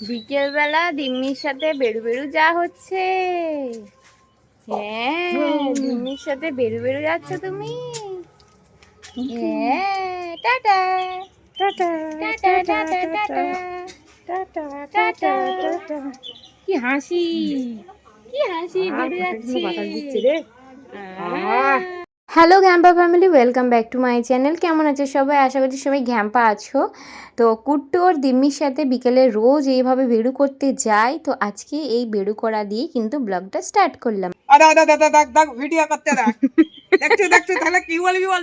বিকেলবেলা দিম্মির সাথে বেরু বেরু যা হচ্ছে। হ্যাঁ দিম্মির সাথে বেরু বেরু যাচ্ছ তুমি? হ্যাঁ tata. Tata tata tata tata tata tata. Tata কি হাসি? কি হাসি? বেরু যাচ্ছে। বাতাস দিচ্ছে রে। Hello ঘ্যাম্পা family welcome back to my channel কেমন আছে সবাই? আশা করছি সবাই ঘ্যাম্পা আছো। তো কুট্টু ওর দিম্মির সাথে বিকেলে রোজ এইভাবে বেড়ু করতে যায়। তো আজকে এই বেড়ু করা দিয়ে কিন্তু ব্লগটা স্টার্ট করলাম। আদা আদা দাদা দেখ দেখ ভিডিও করতে দেখ দেখছ দেখছ তাহলে কি বলবি বল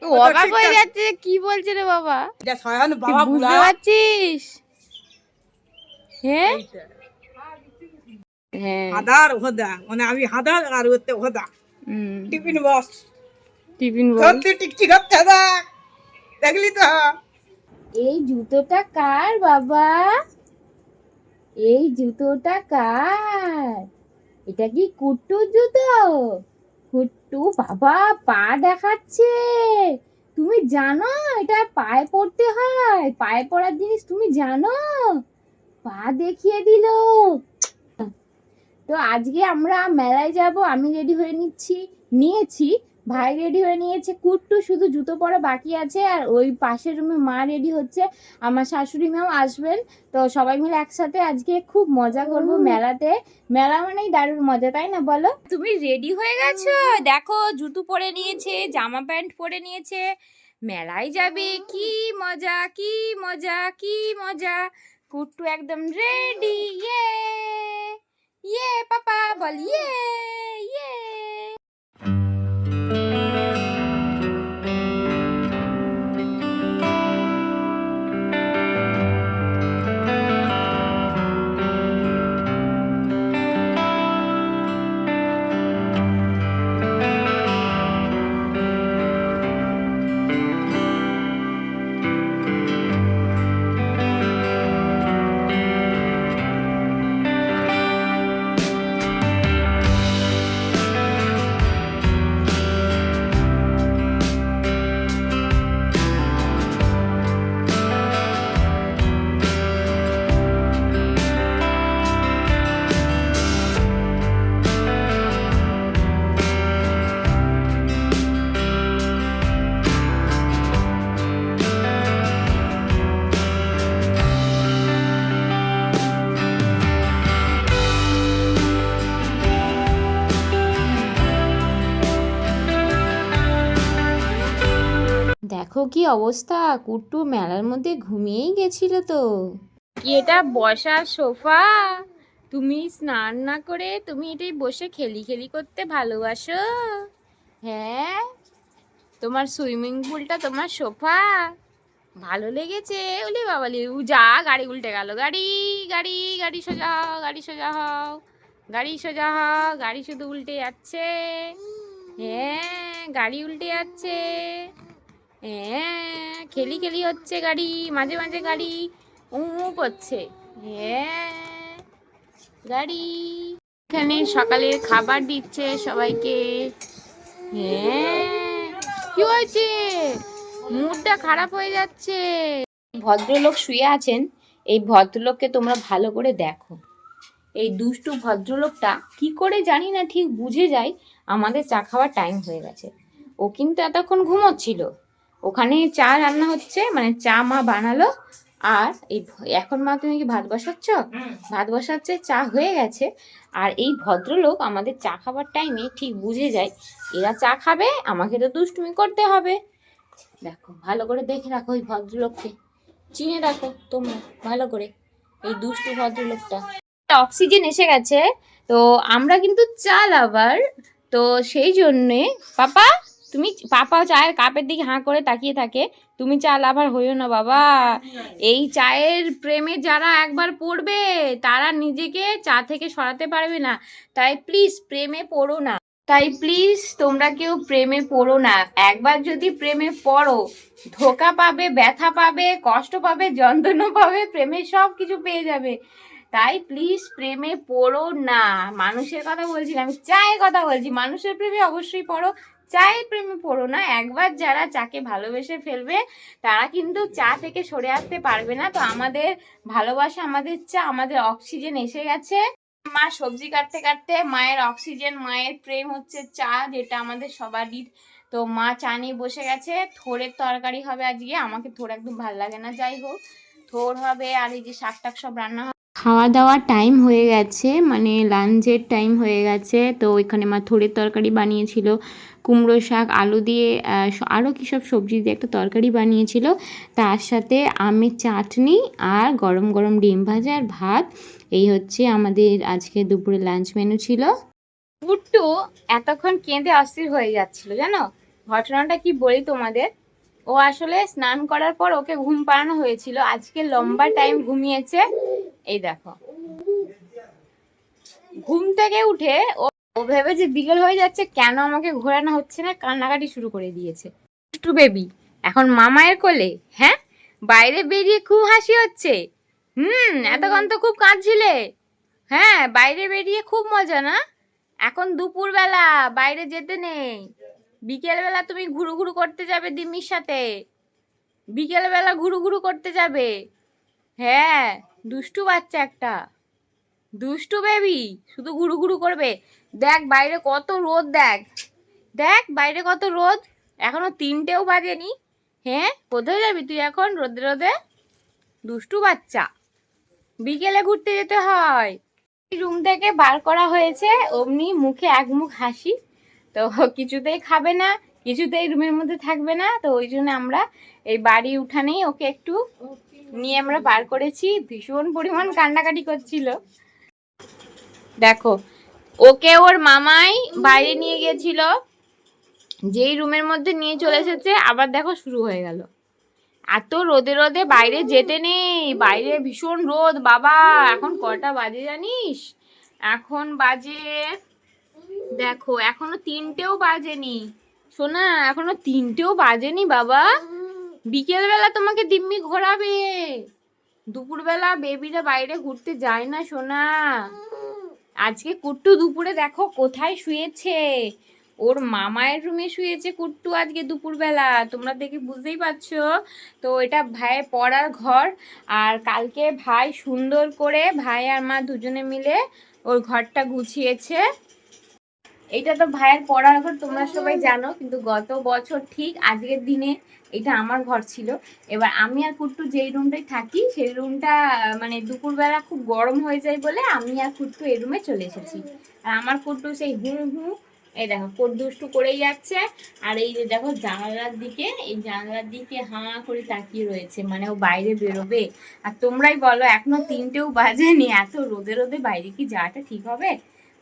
তো অবাক হয়ে যাচ্ছে কি বলছে রে বাবা। এটা বাবা বুঝতে পারছিস? হ্যাঁ? হাদার হোদা মানে আমি হাদার আর ওতে হোদা টিফিন বস টিফিন টিকটি করতে দেখ দেখলি তো। এই জুতোটা কার বাবা? এই জুতোটা কার? এটা কি কুট্টুর জুতো? কুট্টু বাবা পা দেখাচ্ছে। তুমি জানো এটা পায়ে পড়তে হয়। পায়ে পড়ার জিনিস তুমি জানো। পা দেখিয়ে দিল। তো আজকে আমরা মেলায় যাব আমি রেডি হয়ে নিচ্ছি নিয়েছি ভাই রেডি হয়ে নিয়েছে কুট্টু শুধু জুতো পরা বাকি আছে আর ওই পাশের রুমে মা রেডি হচ্ছে আমার শাশুড়ি মাও আসবেন তো সবাই মিলে একসাথে আজকে খুব মজা করব মেলাতে। মেলা মানেই দারুণ মজা তাই না বলো? তুমি রেডি হয়ে গেছো? দেখো জুতো পরে নিয়েছে জামা প্যান্ট পরে নিয়েছে মেলায় যাবে কি মজা কি মজা কি মজা কুট্টু একদম রেডি ইয়ে Yeah, papa, bol, yeah, yeah. দেখো কি অবস্থা, কুট্টু মেলার মধ্যে ঘুমিয়েই গেছিল তো। এটা বসার সোফা? তুমি স্নান না করে তুমি এটাই বসে খেলি খেলি করতে ভালোবাসো? হ্যাঁ তোমার সুইমিং পুলটা তোমার সোফা? ভালো লেগেছে, ওলে বাবালি, উ যা, গাড়ি উল্টে গেল, গাড়ি গাড়ি গাড়ি সোজা হও, গাড়ি সোজা হও, গাড়ি সোজা হও, গাড়ি শুধু উল্টে যাচ্ছে। হ্যাঁ গাড়ি উল্টে যাচ্ছে। হ্যাঁ খেলি খেলি হচ্ছে গাড়ি, মাঝে মাঝে গাড়ি, উ করছে। হ্যাঁ গাড়ি। এখানে সকালে খাবার দিচ্ছে সবাইকে। হ্যাঁ কি হয়েছে? মুডটা খারাপ হয়ে যাচ্ছে। ভদ্রলোক শুয়ে আছেন, এই ভদ্রলোককে তোমরা ভালো করে দেখো। এই দুষ্টু ভদ্রলোকটা কি করে জানি না ঠিক বুঝে যায়, আমাদের চা খাওয়ার টাইম হয়ে গেছে। ও কিন্তু এতক্ষণ ঘুমোচ্ছিল। ওখানে চা রান্না হচ্ছে মানে চা মা বানালো আর এই এখন মা তুমি কি ভাত বসাচ্ছ? ভাত বসাচ্ছে চা হয়ে গেছে আর এই ভদ্রলোক আমাদের চা খাবার টাইমে ঠিক বুঝে যায় এরা চা খাবে আমাকে তো দুষ্টুমি করতে হবে। দেখো ভালো করে দেখে রাখো ওই ভদ্রলোককে চিনে রাখো তোমরা ভালো করে এই দুষ্টু ভদ্রলোকটা। অক্সিজেন এসে গেছে তো আমরা কিন্তু চা লাভার তো সেই জন্যে পাপা তুমি পাপা চায়ের কাপের দিকে হাঁ করে তাকিয়ে থাকে। তুমি চা লাভার হইও না বাবা। এই চায়ের প্রেমে যারা একবার পড়বে, তারা নিজেকে চা থেকে সরাতে পারবে না। তাই প্লিজ প্রেমে পড়ো না। তাই প্লিজ তোমরা কেউ প্রেমে পড়ো না। একবার যদি প্রেমে পড়ো, ধোকা পাবে, ব্যথা পাবে, কষ্ট পাবে, যন্ত্রণা পাবে, প্রেমে সব কিছু পেয়ে যাবে। তাই প্লিজ প্রেমে পড়ো না। মানুষের কথা বলছি না, আমি চায়ের কথা বলছি। মানুষের প্রেমে অবশ্যই পড়ো। চায়ের প্রেমে পড়ো না। একবার যারা চাকে ভালোবেসে ফেলবে, তারা কিন্তু চা থেকে সরে আসতে পারবে না। তো আমাদের ভালোবাসা, আমাদের চা, আমাদের অক্সিজেন এসে গেছে। মা সবজি কাটতে কাটতে মায়ের অক্সিজেন, মায়ের প্রেম হচ্ছে চা, যেটা আমাদের সবারই। তো মা চা নিয়ে বসে গেছে। থোরের তরকারি হবে আজকে। আমাকে থোর একদম ভালো লাগে না। যাই হোক, থোর হবে আর এই যে শাক টাক সব রান্না হবে খাওয়া দাওয়ার টাইম হয়ে গেছে। মানে লাঞ্চের টাইম হয়ে গেছে। তো ওইখানে মা থোরের তরকারি বানিয়েছিল। কুমড়ো শাক, আলু দিয়ে আরও কী সব সবজি দিয়ে একটা তরকারি বানিয়েছিল। তার সাথে আমের চাটনি আর গরম গরম ডিম ভাজা আর ভাত। এই হচ্ছে আমাদের আজকে দুপুরে লাঞ্চ মেনু ছিল। পুট্টু এতক্ষণ কেঁদে অস্থির হয়ে যাচ্ছিল, জানো? ঘটনাটা কি বলি তোমাদের? ও আসলে স্নান করার পর ওকে ঘুম পাড়ানো হয়েছিল। আজকে লম্বা টাইম ঘুমিয়েছে। এই দেখো। ঘুম থেকে উঠে ও ও ভেবে যে বিকেল হয়ে যাচ্ছে, কেন আমাকে ঘোরানো হচ্ছে না? কান্নাকাটি শুরু করে দিয়েছে। টু বেবি, এখন মামায়ের কোলে হ্যাঁ? বাইরে বেরিয়ে খুব হাসি হচ্ছে। হুম, এতক্ষণ তো খুব কাঁদছিলে। হ্যাঁ বাইরে বেরিয়ে খুব মজা, না? এখন দুপুরবেলা, বাইরে যেতে নেই। বিকেলবেলা তুমি ঘুরু ঘুরু করতে যাবে দিম্মির সাথে। বিকেলবেলা ঘুরু ঘুরু করতে যাবে। হ্যাঁ দুষ্টু বাচ্চা একটা। দুষ্টু বেবি, শুধু ঘুরু ঘুরু করবে। দেখ বাইরে কত রোদ, দেখ। দেখ বাইরে কত রোদ। এখনও তিনটেও বাজেনি। হ্যাঁ কোথায় যাবি তুই এখন রোদে রোদে? দুষ্টু বাচ্চা। বিকেলে ঘুরতে যেতে হয়। রুম থেকে বার করা হয়েছে, অমনি মুখে এক মুখ হাসি। তো কিছুতেই খাবে না, কিছুতেই রুমের মধ্যে থাকবে না। তো ওই জন্য আমরা এই বাড়ি উঠানেই ওকে একটু নিয়ে আমরা বার করেছি। ভীষণ পরিমাণ কান্নাকাটি করছিল। দেখো, ওকে ওর মামাই বাইরে নিয়ে গিয়েছিল যেই রুমের মধ্যে নিয়ে চলে এসেছে, আবার দেখো শুরু হয়ে গেল। এত রোদে রোদে বাইরে যেতে নেই, বাইরে ভীষণ রোদ, বাবা, এখন কটা বাজে জানিস? এখন বাজে, দেখো, এখনও তিনটেও বাজেনি। শোনা এখনও তিনটেও বাজেনি বাবা। বিকেলবেলা তোমাকে দিম্মি ঘোরাবে। দুপুরবেলা বেবিরা বাইরে ঘুরতে যায় না, সোনা। আজকে কুট্টু দুপুরে দেখো কোথায় শুয়েছে? ওর মামায়ের রুমে শুয়েছে কুট্টু আজকে দুপুরবেলা। তোমরা দেখে বুঝতেই পারছ। তো এটা ভাইয়ের পড়ার ঘর। আর কালকে ভাই সুন্দর করে ভাই আর মা দুজনে মিলে ওর ঘরটা গুছিয়েছে। এটা তো ভাইয়ের পড়ার ঘর, তোমরা সবাই জানো, কিন্তু গত বছর ঠিক আজকের দিনে এটা আমার ঘর ছিল। এবার আমি আর কুট্টু যেই রুমটায় থাকি, সেই রুমটা মানে দুপুরবেলা খুব গরম হয়ে যায় বলে আমি আর কুট্টু এই রুমে চলে এসেছি। আর আমার কুট্টু সেই হু হু এই দেখো, কোট দুষ্টু করেই যাচ্ছে। আর এই যে দেখো, জানালার দিকে, এই জানালার দিকে হাঁ করে তাকিয়ে রয়েছে মানে ও বাইরে বেরোবে। আর তোমরাই বলো, এখনও তিনটেও বাজেনি, এত রোদে রোদে বাইরে কি যাওয়াটা ঠিক হবে?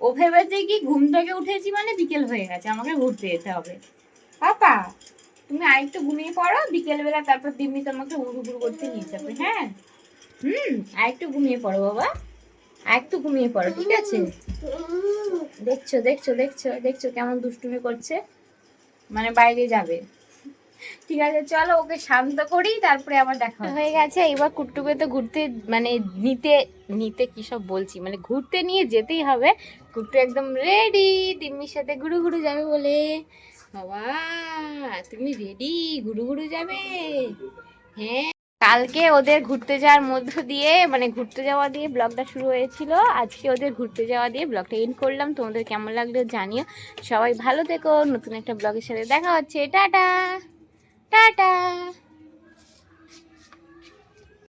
ও ভেবেছে কি ঘুম থেকে উঠেছি মানে বিকেল হয়ে গেছে আমাকে ঘুরতে যেতে হবে। পাপা তুমি আরেকটু ঘুমিয়ে পড়ো বিকেল বেলা তারপর দিম্মি তোমাকে উড়ু উড়ু করতে নিয়ে যাবে হ্যাঁ? হুম আরেকটু ঘুমিয়ে পড়ো বাবা আরেকটু ঘুমিয়ে পড়ো ঠিক আছে? দেখছ দেখছ দেখছ দেখছ কেমন দুষ্টুমি করছে। মানে বাইরে যাবে। ঠিক আছে, চলো ওকে শান্ত করি, তারপরে আবার দেখা হয়ে গেছে, এবার কুট্টুকে তো ঘুরতে মানে নিতে নিতে কি সব বলছি মানে ঘুরতে নিয়ে যেতেই হবে। কুট্টু একদম রেডি দিম্মির সাথে ঘুরু ঘুরু যাবে বলে। বাবা, তুমি রেডি ঘুরু ঘুরু যাবে? হ্যাঁ। কালকে ওদের ঘুরতে যাওয়ার মধ্য দিয়ে মানে ঘুরতে যাওয়া দিয়ে ব্লগটা শুরু হয়েছিল। আজকে ওদের ঘুরতে যাওয়া দিয়ে ব্লগটা এন্ড করলাম। তোমাদের কেমন লাগল জানিও। সবাই ভালো থেকো। নতুন একটা ব্লগের সাথে দেখা হচ্ছে। টাটা! টাটা